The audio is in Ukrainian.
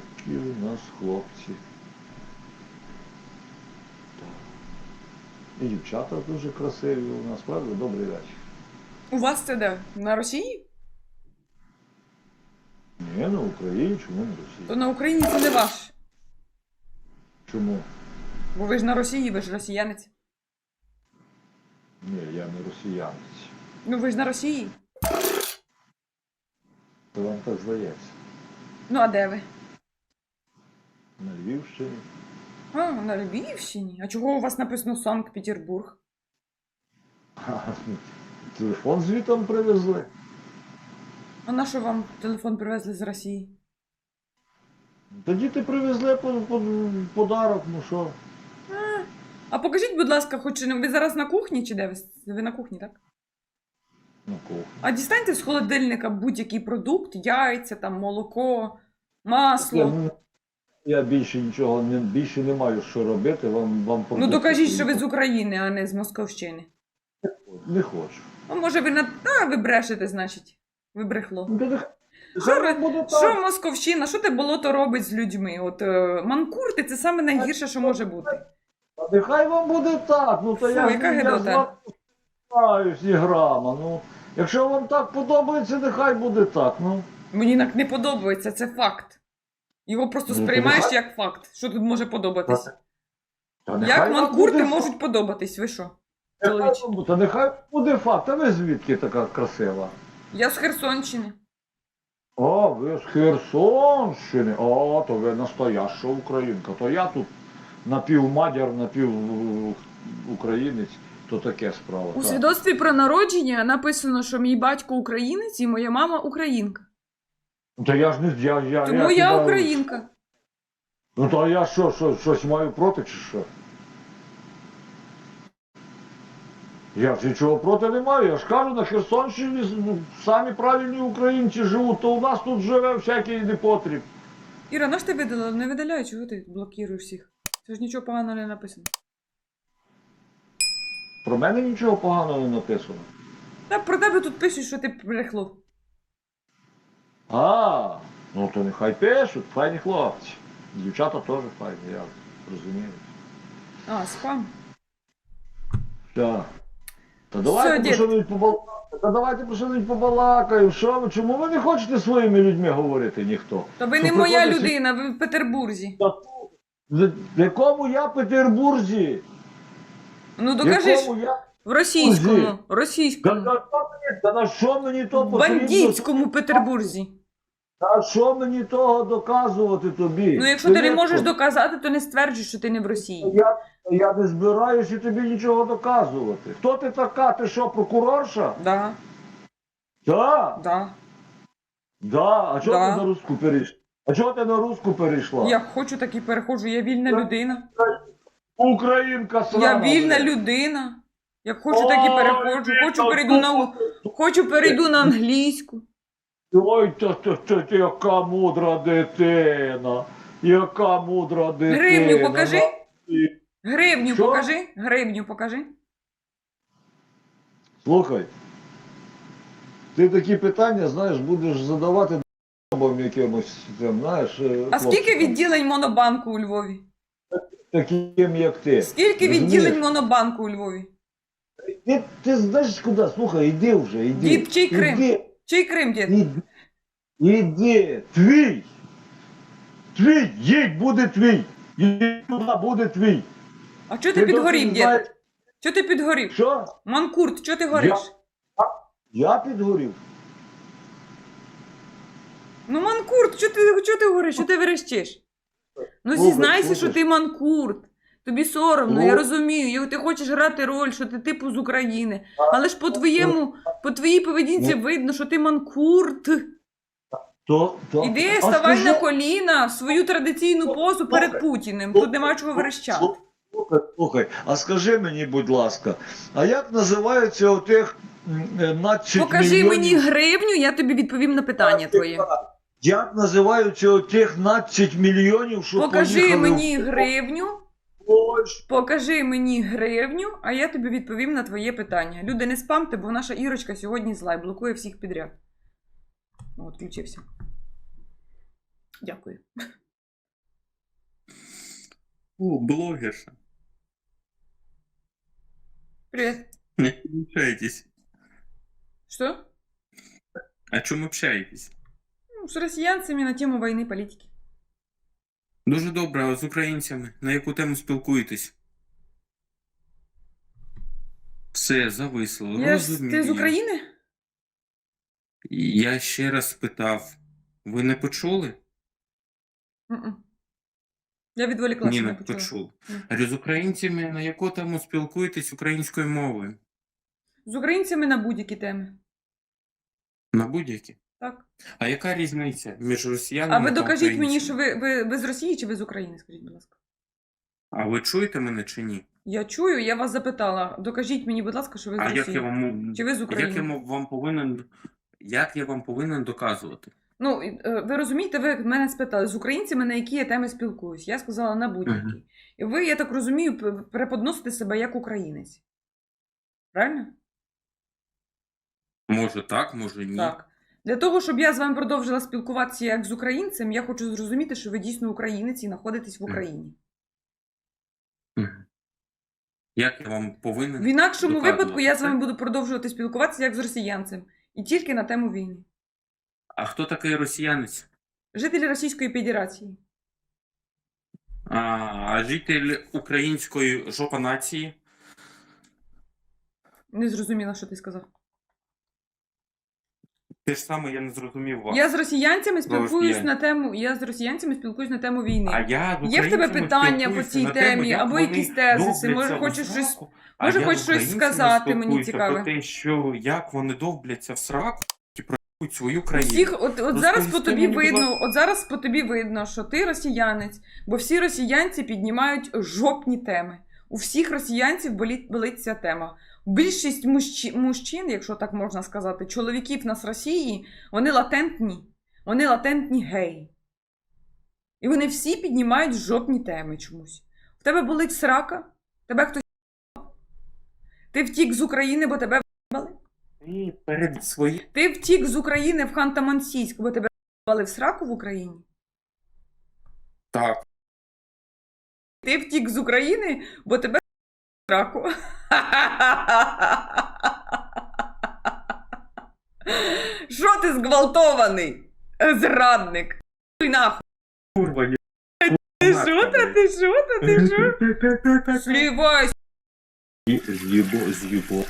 такі у нас хлопці. І дівчата дуже красиві у нас, правда? Добрий вечір. У вас це де? На Росії? Ні, на Україні, чому на То на Україні це не ваш. Чому? Бо ви ж на Росії, ви ж росіянець. Ні, я не росіянець. Ну ви ж на Росії. То вам так здається. Ну а де ви? На Львівщині. А, на Львівщині. А чого у вас написано Санкт-Петербург? Телефон звітом привезли. А на що вам телефон привезли з Росії? Тоді ти привезли по- по- подарок, ну що? А покажіть, будь ласка, хоч ви зараз на кухні чи де ви? Ви на кухні, так? На кухню. А дістаньте з холодильника будь-який продукт, яйця, там, молоко, масло. Ну, я більше нічого не більше не маю що робити. Вам вам Ну докажіть, що ви з України, а не з Московщини. не хочу. А може ви на. А, ви брешете, значить. Ви брехло. Ну, Що ви- Що. Московщина, що те болото робить з людьми? От е, манкурти це саме найгірше, що може бути. А Нехай вам буде так. Ну то Фу, я, яка я з вами грама. Ну, якщо вам так подобається, нехай буде так. Ну. Мені так не подобається, це факт. Його просто Ну, сприймаєш нехай- як факт. Що тут може подобатись? Та нехай Як вам манкурти буде можуть подобатись? Ви що? факт. Нехай вам буде- Та нехай буде факт. А ви звідки така красива? Я з Херсонщини. О, ви з Херсонщини. О, то ви настояща українка. То я тут напівмадяр, напівукраїнець, то таке справа. У так. свідоцтві про народження написано, що мій батько українець і моя мама українка. Ну, То я ж не я, я, Тому я хіба- українка. Ну то я що, що, щось маю проти чи що? Я ж нічого проти не маю. Я ж кажу, на Херсонщині ну, самі правильні українці живуть, то у нас тут живе всякий непотріб. Іра, на що ти? Не видаляй, чого ти блокуєш всіх? Це ж нічого поганого не написано. Про мене нічого поганого не написано. Та про тебе тут пишуть, що ти брехло. А, ну то нехай пишуть, файні хлопці. Дівчата теж файні, я розумію. А, спам. Так. Та давайте про що-небудь побалакаємо. Та давайте про що-небудь побалакаємо. Що ви? Чому ви не хочете своїми людьми говорити ніхто? Та ви Що не моя приходить- людина, ви в Петербурзі. Та тут, В в якому я Петербурзі? Ну В докажи ж якому я? в російському. Та Російському. на що мені, та на що мені то В потрібно? бандитському Петербурзі. Та що мені того доказувати тобі? Ну якщо ти не Дивіться, можеш доказати, то не стверджуй, що ти не в Росії. Я, я не збираюся тобі нічого доказувати. Хто ти така? Ти що, прокурорша? Да, Так. да. Да. А чого Да. ти на руску перейшла? А чого ти на руску перейшла? Як хочу, так і переходжу. Я вільна Так. людина. Українка срана. Я вільна людина. Як хочу, так і переходжу. Хочу перейду на хочу перейду на англійську. Ой, та, та, та, яка мудра дитина. Яка мудра дитина. Гривню покажи. Гривню Що? покажи. Гривню покажи. Слухай. Ти такі питання, знаєш, будеш задавати бабам якимось, там, знаєш, е, А скільки відділень монобанку у Львові? Таким, як ти. Скільки Розумієш? відділень монобанку у Львові? Ти, ти знаєш куди? Слухай, іди вже, іди. Дідчий Крим? Іди, Чий Крим, дід? іди. Твій. Твій, їдь, буде твій. Їдь туди, буде твій. А чого ти підгорів, дід? знаєш- Чого ти підгорів? Що? Манкурт, чого ти гориш? Я підгорів. Ну, манкурт, чого ти, чого ти гориш? Чого ти верещиш? Ну, зізнайся, що ти манкурт. Тобі соромно, я Ну. розумію. І Ти хочеш грати роль, що ти типу з України. Але ж по твоєму, по твоїй поведінці Ну. видно, що ти манкурт. То, то, Іди, ставай скажи- на коліна в свою традиційну позу перед Слухай, Путіним. Тут нема чого верещати. Слухай, слухай, а скажи мені, будь ласка, а як називаються отих м, е, Покажи мільйонів? мені гривню, я тобі відповім на питання твоє. Як називаються отих 12 мільйонів, що Покажи поїхали мені в гривню, Польщу? покажи мені гривню, а я тобі відповім на твоє питання. Люди, не спамте, бо наша Ірочка сьогодні зла і блокує всіх підряд. О, От, включився. Дякую. О, блогерша. Привіт. Не общаетесь. Що? О чем общаетесь? Ну, З росіянцями на тему війни політики. Дуже добре, а з українцями. На яку тему спілкуєтесь? Все, зависло. Я ж, Розумію. ти з України? Я ще раз спитав. Ви не почули? М-м. Я відволіклася, Ні, не не почула. почув. Ні. Говорю, з українцями на яку тему спілкуєтесь українською мовою? З українцями на будь-які теми. На будь-які. Так. А яка різниця між росіянами А ви та докажіть мені, що ви, ви, ви з Росії чи ви з України, скажіть, будь ласка. А ви чуєте мене чи ні? Я чую, я вас запитала. Докажіть мені, будь ласка, що ви з А як я вам Чи ви з як України? я вам повинен як я вам повинен доказувати? Ну, е, ви розумієте, ви мене спитали, з українцями на які я теми спілкуюсь. Я сказала на будь-які. Мгм. І ви, я так розумію, преподносите себе як українець. Правильно? Може так, може ні. Так. Для того, щоб я з вами продовжила спілкуватися як з українцем, я хочу зрозуміти, що ви дійсно українець і знаходитесь в Україні. Як я вам повинен? В інакшому випадку я з вами буду продовжувати спілкуватися як з росіянцем. І тільки на тему війни. А хто такий росіянець? Жителі Російської Федерації. А, а житель української жопанації? Не зрозуміла, що ти сказав. Те ж саме я не зрозумів вас. Я з росіянцями спілкуюсь на тему. Я з росіянцями спілкуюсь на тему війни. А я з Є в тебе питання по цій темі, або якісь тезиси? Може, хочеш щось- сраку? Може, хочеш щось сказати, мені цікаве. Про те, що як вони довбляться в сраку і проють свою країну. Всіх, от, от зараз по тобі видно, от зараз по тобі видно, що ти росіянець, бо всі росіянці піднімають жопні теми. У всіх росіянців болить, болить ця тема. Більшість мужчи, мужчин, якщо так можна сказати, чоловіків нас Росії, вони латентні. Вони латентні геї. І вони всі піднімають жопні теми чомусь. В тебе болить срака? Тебе хтось. Ти втік з України, бо тебе вибали? Перед своїм Ти втік з України в Ханта-Мансійськ, бо тебе вбали в сраку в Україні? так. Ти втік з України, бо тебе в сраку. Що ти зґвалтований? Зрадник. Ти нахуй. Курва, ні. Ти жута, та ти жута, ти жута. Слівайся. З'їбо, з'їбо.